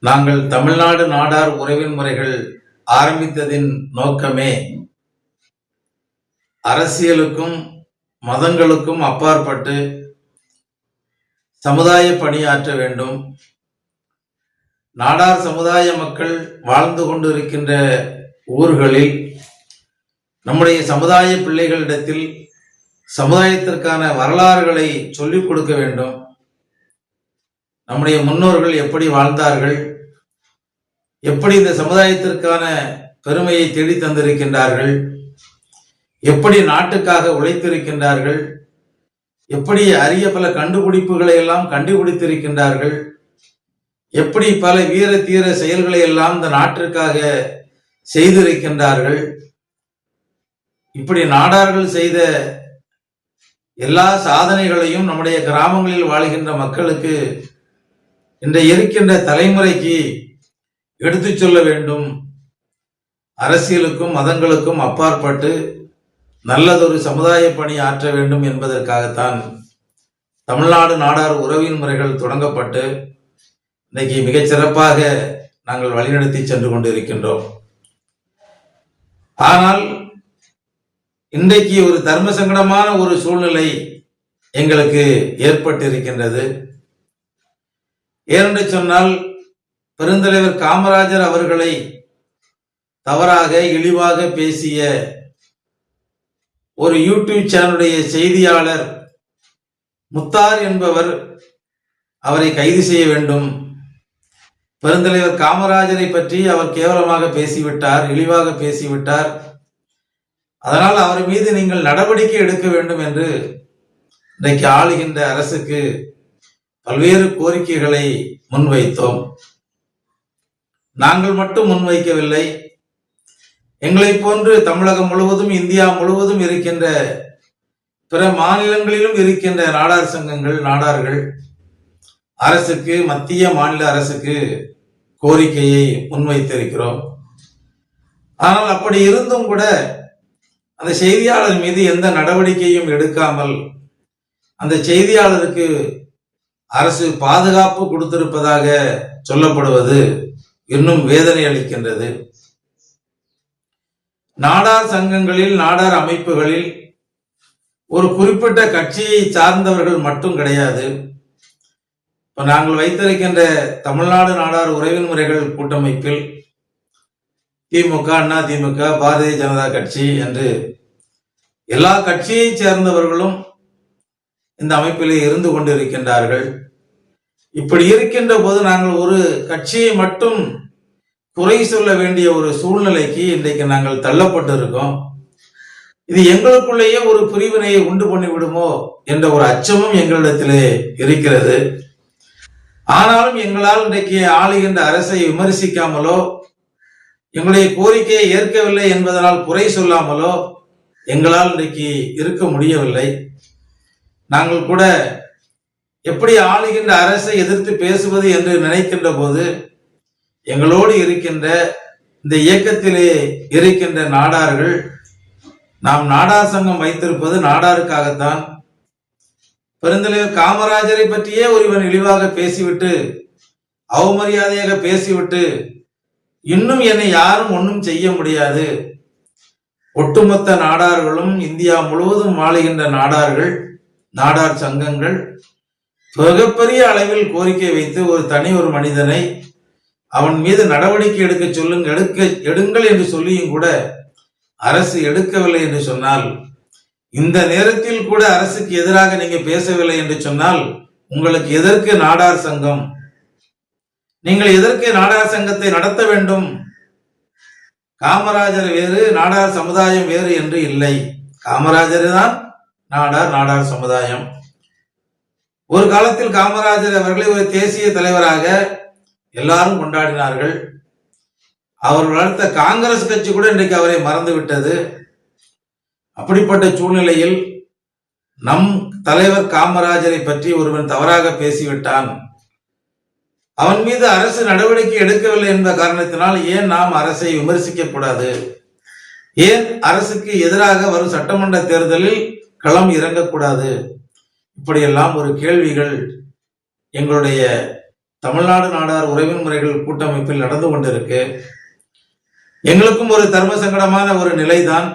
நாங்கள் தமிழ்நாடு நாடார் உறவின் முறைகள் ஆரம்பித்ததின் நோக்கமே அரசியலுக்கும் மதங்களுக்கும் அப்பாற்பட்டு சமுதாய பணியாற்ற வேண்டும். நாடார் சமுதாய மக்கள் வாழ்ந்து கொண்டிருக்கின்ற ஊர்களில் நம்முடைய சமுதாய பிள்ளைகளிடத்தில் சமுதாயத்திற்கான வரலாறுகளை சொல்லிக் கொடுக்க வேண்டும். நம்முடைய முன்னோர்கள் எப்படி வாழ்ந்தார்கள்? எப்படி இந்த சமுதாயத்திற்கான பெருமையை தேடி தந்திருக்கின்றார்கள்? எப்படி நாட்டுக்காக உழைத்திருக்கின்றார்கள்? எப்படி அரிய பல கண்டுபிடிப்புகளை எல்லாம் கண்டுபிடித்திருக்கின்றார்கள்? எப்படி பல வீர தீர செயல்களை எல்லாம் இந்த நாட்டிற்காக செய்திருக்கின்றார்கள்? இப்படி நாடார்கள் செய்த எல்லா சாதனைகளையும் நம்முடைய கிராமங்களில் வாழ்கின்ற மக்களுக்கு இன்றை இருக்கின்ற தலைமுறைக்கு எடுத்துச் சொல்ல வேண்டும். அரசியலுக்கும் மதங்களுக்கும் அப்பாற்பட்டு நல்லதொரு சமுதாய பணி ஆற்ற வேண்டும் என்பதற்காகத்தான் தமிழ்நாடு நாடார் உறவின் முறைகள் தொடங்கப்பட்டு இன்னைக்கு மிகச்சிறப்பாக நாங்கள் வழிநடத்தி சென்று கொண்டிருக்கின்றோம். ஆனால் இன்றைக்கு ஒரு தர்ம சங்கடமான ஒரு சூழ்நிலை எங்களுக்கு ஏற்பட்டிருக்கின்றது. ஏனென்று சொன்னால் பெருந்தலைவர் காமராஜர் அவர்களை தவறாக இழிவாக பேசிய ஒரு யூடியூப் சேனலுடைய செய்தியாளர் முத்தார் என்பவர் அவரை கைது செய்ய வேண்டும். பெருந்தலைவர் காமராஜரை பற்றி அவர் கேவலமாக பேசிவிட்டார் இழிவாக பேசிவிட்டார். அதனால் அவர் மீது நீங்கள் நடவடிக்கை எடுக்க வேண்டும் என்று இன்றைக்கு ஆளுகின்ற அரசுக்கு பல்வேறு கோரிக்கைகளை முன்வைத்தோம். நாங்கள் மட்டும் முன்வைக்கவில்லை. எங்களை போன்று தமிழகம் முழுவதும் இந்தியா முழுவதும் இருக்கின்ற பிற மாநிலங்களிலும் இருக்கின்ற நாடார் சங்கங்கள் நாடார்கள் அரசுக்கு மத்திய மாநில அரசுக்கு கோரிக்கையை முன்வைத்திருக்கிறோம். ஆனால் அப்படி இருந்தும் கூட அந்த செய்தியாளர் மீது எந்த நடவடிக்கையும் எடுக்காமல் அந்த செய்தியாளருக்கு அரசு பாதுகாப்பு கொடுத்திருப்பதாக சொல்லப்படுவது இன்னும் வேதனை அளிக்கின்றது. நாடார் சங்கங்களில் நாடார் அமைப்புகளில் ஒரு குறிப்பிட்ட கட்சியை சார்ந்தவர்கள் மட்டும் கிடையாது. இப்போ நாங்கள் வைத்திருக்கின்ற தமிழ்நாடு நாடார் உறவின் முறைகள் கூட்டமைப்பில் திமுக அண்ணா திமுக பாரதிய ஜனதா கட்சி என்று எல்லா கட்சியை சேர்ந்தவர்களும் இந்த அமைப்பிலே இருந்து கொண்டிருக்கின்றார்கள். இப்படி இருக்கின்ற போது நாங்கள் ஒரு கட்சியை மட்டும் குறை சொல்ல வேண்டிய ஒரு சூழ்நிலைக்கு இன்றைக்கு நாங்கள் தள்ளப்பட்டு இருக்கோம் இது எங்களுக்குள்ளேயே ஒரு பிரிவினையை உண்டு பண்ணி விடுமோ என்ற ஒரு அச்சமும் எங்களிடத்திலே இருக்கிறது. ஆனாலும் எங்களால் இன்றைக்கு ஆளுகின்ற அரசை விமர்சிக்காமலோ எங்களுடைய கோரிக்கையை ஏற்கவில்லை என்பதனால் குறை சொல்லாமலோ எங்களால் இன்றைக்கு இருக்க முடியவில்லை. நாங்கள் கூட எப்படி ஆளுகின்ற அரசை எதிர்த்து பேசுவது என்று நினைக்கின்ற போது எங்களோடு இருக்கின்ற இந்த இயக்கத்திலே இருக்கின்ற நாடார்கள் நாம் நாடார் சங்கம் வைத்திருப்பது நாடாருக்காகத்தான். பெருந்தலைவர் காமராஜரை பற்றியே ஒருவன் இழிவாக பேசிவிட்டு அவமரியாதையாக பேசிவிட்டு இன்னும் என்னை யாரும் ஒன்றும் செய்ய முடியாது. ஒட்டுமொத்த நாடார்களும் இந்தியா முழுவதும் வாழுகின்ற நாடார்கள் நாடார் சங்கங்கள் மிகப்பெரிய அளவில் கோரிக்கை வைத்து ஒரு தனி ஒரு மனிதனை அவன் மீது நடவடிக்கை எடுக்க சொல்லுங்க எடுக்க எடுங்கள் என்று சொல்லியும் கூட அரசு எடுக்கவில்லை என்று சொன்னால் இந்த நேரத்தில் கூட அரசுக்கு எதிராக நீங்க பேசவில்லை என்று சொன்னால் உங்களுக்கு எதற்கு நாடார் சங்கம்? நீங்கள் எதற்கு நாடார் சங்கத்தை நடத்த வேண்டும்? காமராஜர் வேறு நாடார் சமுதாயம் வேறு என்று இல்லை. காமராஜர் தான் நாடார் நாடார் சமுதாயம். ஒரு காலத்தில் காமராஜர் அவர்களை ஒரு தேசிய தலைவராக எல்லாரும் கொண்டாடினார்கள். அவர் வளர்த்த காங்கிரஸ் கட்சி கூட இன்றைக்கு அவரை மறந்து விட்டது அப்படிப்பட்ட சூழ்நிலையில் நம் தலைவர் காமராஜரை பற்றி ஒருவன் தவறாக பேசிவிட்டான். அவன் மீது அரசு நடவடிக்கை எடுக்கவில்லை என்ற காரணத்தினால் ஏன் நாம் அரசை விமர்சிக்க கூடாது? ஏன் அரசுக்கு எதிராக வரும் சட்டமன்ற தேர்தலில் களம் இறங்கக்கூடாது. இப்படியெல்லாம் ஒரு கேள்விகள் எங்களுடைய தமிழ்நாடு நாடார் உறவின் முறைகள் கூட்டமைப்பில் நடந்து கொண்டிருக்கு. எங்களுக்கும் ஒரு தர்ம சங்கடமான ஒரு நிலைதான்.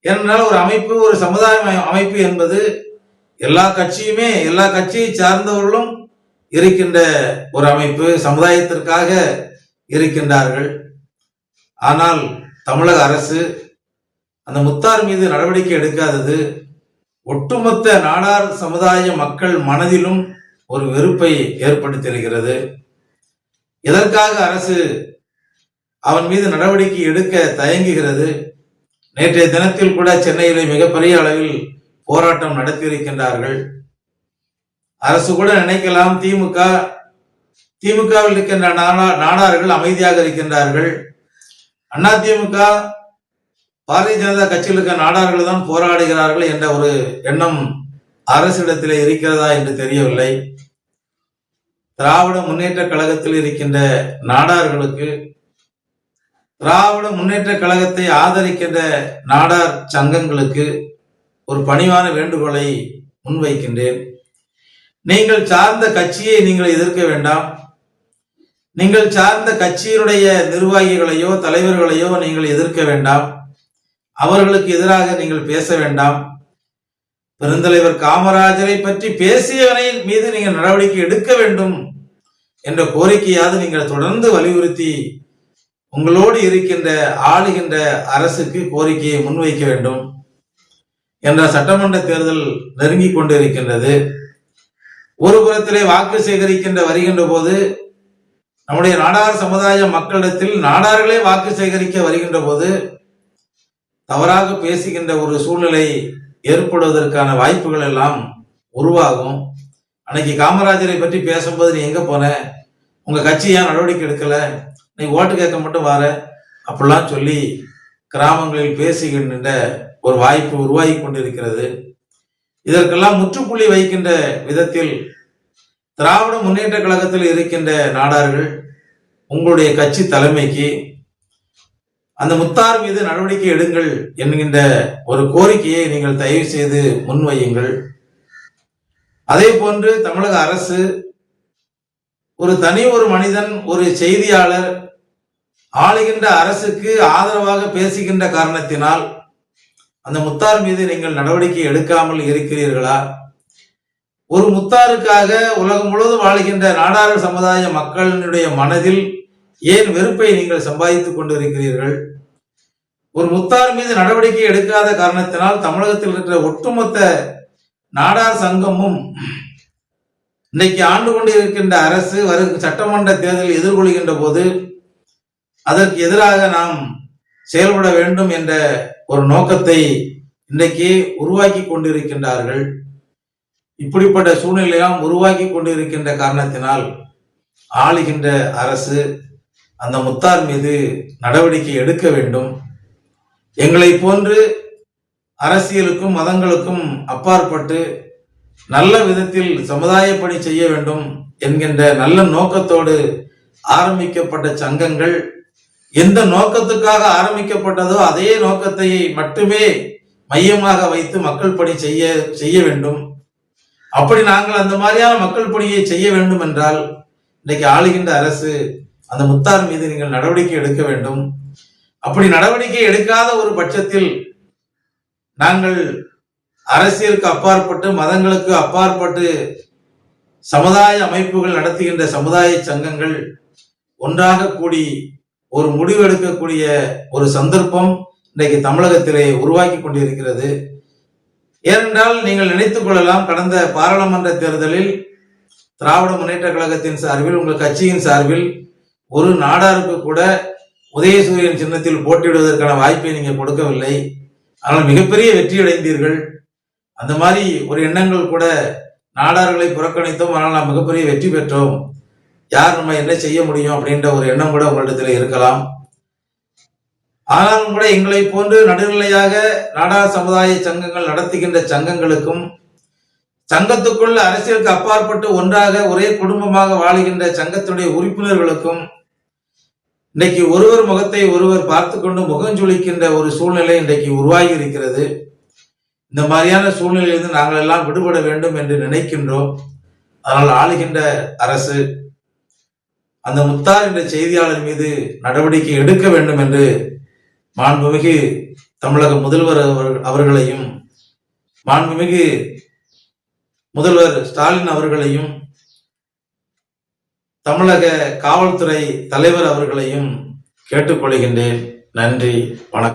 ஏனென்றால் ஒரு அமைப்பு ஒரு சமுதாய அமைப்பு என்பது எல்லா கட்சியுமே எல்லா கட்சியை சார்ந்தவர்களும் இருக்கின்ற ஒரு அமைப்பு சமுதாயத்திற்காக இருக்கின்றார்கள். ஆனால் தமிழக அரசு அந்த முத்தார் மீது நடவடிக்கை எடுக்காதது ஒட்டுமொத்த நாடார் சமுதாய மக்கள் மனதிலும் ஒரு வெறுப்பை ஏற்படுத்தியிருக்கிறது. இதற்காக அரசு அவன் மீது நடவடிக்கை எடுக்க தயங்குகிறது? நேற்றைய தினத்தில் கூட சென்னையிலே மிகப்பெரிய அளவில் போராட்டம் நடத்தியிருக்கின்றார்கள். அரசு கூட நினைக்கலாம் திமுக திமுகவில் இருக்கின்ற நாடார்கள் அமைதியாக இருக்கின்றார்கள். அதிமுக பாரதிய ஜனதா கட்சியில் இருக்க நாடார்கள் தான் போராடுகிறார்கள் என்ற ஒரு எண்ணம் அரசிடத்தில் இருக்கிறதா என்று தெரியவில்லை. திராவிட முன்னேற்ற கழகத்தில் இருக்கின்ற நாடார்களுக்கு திராவிட முன்னேற்ற கழகத்தை ஆதரிக்கின்ற நாடார் சங்கங்களுக்கு ஒரு பணிவான வேண்டுகோளை முன்வைக்கின்றேன். நீங்கள் சார்ந்த கட்சியை நீங்கள் எதிர்க்க வேண்டாம். நீங்கள் சார்ந்த கட்சியினுடைய நிர்வாகிகளையோ தலைவர்களையோ நீங்கள் எதிர்க்க வேண்டாம். அவர்களுக்கு எதிராக நீங்கள் பேச வேண்டாம். பெருந்தலைவர் காமராஜரை பற்றி பேசியவனை மீது நீங்கள் நடவடிக்கை எடுக்க வேண்டும் என்ற கோரிக்கையாவது நீங்கள் தொடர்ந்து வலியுறுத்தி உங்களோடு இருக்கின்ற ஆளுகின்ற அரசுக்கு கோரிக்கையை முன்வைக்க வேண்டும் என்ற சட்டமன்ற தேர்தல் நெருங்கிக் கொண்டிருக்கின்றது. ஒரு புறத்திலே வாக்கு சேகரிக்கின்ற வருகின்ற போது நம்முடைய நாடார் சமுதாய மக்களிடத்தில் நாடார்களே வாக்கு சேகரிக்க வருகின்ற போது தவறாக பேசுகின்ற ஒரு சூழ்நிலை ஏற்படுவதற்கான வாய்ப்புகள் எல்லாம் உருவாகும். அன்னைக்கு காமராஜரை பற்றி பேசும்போது நீ எங்க போன? உங்க கட்சி ஏன் நடவடிக்கை எடுக்கல? நீ ஓட்டு கேட்க மட்டும் வார. அப்படிலாம் சொல்லி கிராமங்களில் பேசுகின்ற ஒரு வாய்ப்பு உருவாகி கொண்டிருக்கிறது. இதற்கெல்லாம் முற்றுப்புள்ளி வைக்கின்ற விதத்தில் திராவிட முன்னேற்ற கழகத்தில் இருக்கின்ற நாடார்கள் உங்களுடைய கட்சி தலைமைக்கு அந்த முத்தார் மீது நடவடிக்கை எடுங்கள் என்கின்ற ஒரு கோரிக்கையை நீங்கள் தயவு செய்து முன்வையுங்கள். அதே போன்று தமிழக அரசு ஒரு தனி ஒரு மனிதன் ஒரு செய்தியாளர் ஆளுகின்ற அரசுக்கு ஆதரவாக பேசுகின்ற காரணத்தினால் அந்த முத்தார் மீது நீங்கள் நடவடிக்கை எடுக்காமல் இருக்கிறீர்களா? ஒரு முத்தாருக்காக உலகம் முழுவதும் வாழ்கின்ற நாடார் சமுதாய மக்களினுடைய மனதில் ஏன் வெறுப்பை நீங்கள் சம்பாதித்துக் கொண்டிருக்கிறீர்கள்? ஒரு முத்தார் மீது நடவடிக்கை எடுக்காத காரணத்தினால் தமிழகத்தில் இருக்கிற ஒட்டுமொத்த நாடார் சங்கமும் இன்னைக்கு ஆண்டு கொண்டு இருக்கின்ற அரசு வரும் சட்டமன்ற தேர்தலில் எதிர்கொள்கின்ற போது அதற்கு எதிராக நாம் செயல்பட வேண்டும் என்ற ஒரு நோக்கத்தை இன்றைக்கு உருவாக்கி கொண்டிருக்கின்றார்கள். இப்படிப்பட்ட சூழ்நிலையெல்லாம் உருவாக்கி கொண்டிருக்கின்ற காரணத்தினால் ஆளுகின்ற அரசு அந்த முத்தார் மீது நடவடிக்கை எடுக்க வேண்டும். எங்களை போன்று அரசியலுக்கும் மதங்களுக்கும் அப்பாற்பட்டு நல்ல விதத்தில் சமுதாய பணி செய்ய வேண்டும் என்கின்ற நல்ல நோக்கத்தோடு ஆரம்பிக்கப்பட்ட சங்கங்கள் எந்த நோக்கத்துக்காக ஆரம்பிக்கப்பட்டதோ அதே நோக்கத்தை மட்டுமே மையமாக வைத்து மக்கள் பணி செய்ய செய்ய வேண்டும். அப்படி நாங்கள் அந்த மாதிரியான மக்கள் பணியை செய்ய வேண்டும் என்றால் இன்னைக்கு ஆளுகின்ற அரசு அந்த முத்தார் மீது நீங்கள் நடவடிக்கை எடுக்க வேண்டும். அப்படி நடவடிக்கை எடுக்காத ஒரு பட்சத்தில் நாங்கள் அரசியலுக்கு அப்பாற்பட்டு மதங்களுக்கு அப்பாற்பட்டு சமுதாய அமைப்புகள் நடத்துகின்ற சமுதாய சங்கங்கள் ஒன்றாக கூடி ஒரு முடிவு எடுக்கக்கூடிய ஒரு சந்தர்ப்பம் இன்றைக்கு தமிழகத்திலே உருவாக்கி கொண்டிருக்கிறது. ஏனென்றால் நீங்கள் நினைத்துக் கொள்ளலாம் கடந்த பாராளுமன்ற தேர்தலில் திராவிட முன்னேற்ற கழகத்தின் சார்பில் உங்கள் கட்சியின் சார்பில் ஒரு நாடாருக்கு கூட உதயசூரியன் சின்னத்தில் போட்டியிடுவதற்கான வாய்ப்பை நீங்கள் கொடுக்கவில்லை. ஆனால் மிகப்பெரிய வெற்றி அடைந்தீர்கள். அந்த மாதிரி ஒரு எண்ணங்கள் கூட நாடார்களை புறக்கணித்தோம். ஆனால் நாம் மிகப்பெரிய வெற்றி பெற்றோம். யார் நம்ம என்ன செய்ய முடியும் அப்படின்ற ஒரு எண்ணம் கூட உங்களிடத்தில் இருக்கலாம். ஆனாலும் கூட எங்களை போன்று நடுநிலையாக நாடார் சமுதாய சங்கங்கள் நடத்துகின்ற சங்கங்களுக்கும் சங்கத்துக்குள்ள அரசியலுக்கு அப்பாற்பட்டு ஒன்றாக ஒரே குடும்பமாக வாழுகின்ற சங்கத்துடைய உறுப்பினர்களுக்கும் இன்றைக்கு ஒருவர் முகத்தை ஒருவர் பார்த்து கொண்டு முகஞ்சொலிக்கின்ற ஒரு சூழ்நிலை இன்றைக்கு உருவாகி இருக்கிறது இந்த மாதிரியான சூழ்நிலையிலிருந்து நாங்கள் எல்லாம் விடுபட வேண்டும் என்று நினைக்கின்றோம். அதனால் ஆளுகின்ற அரசு அந்த முத்தார் என்ற செய்தியாளர் மீது நடவடிக்கை எடுக்க வேண்டும் என்று மாண்புமிகு தமிழக முதல்வர் அவர்- அவர்களையும் மாண்புமிகு முதல்வர் ஸ்டாலின் அவர்களையும் தமிழக காவல்துறை தலைவர் அவர்களையும் கேட்டுக்கொள்கின்றேன். நன்றி வணக்கம்.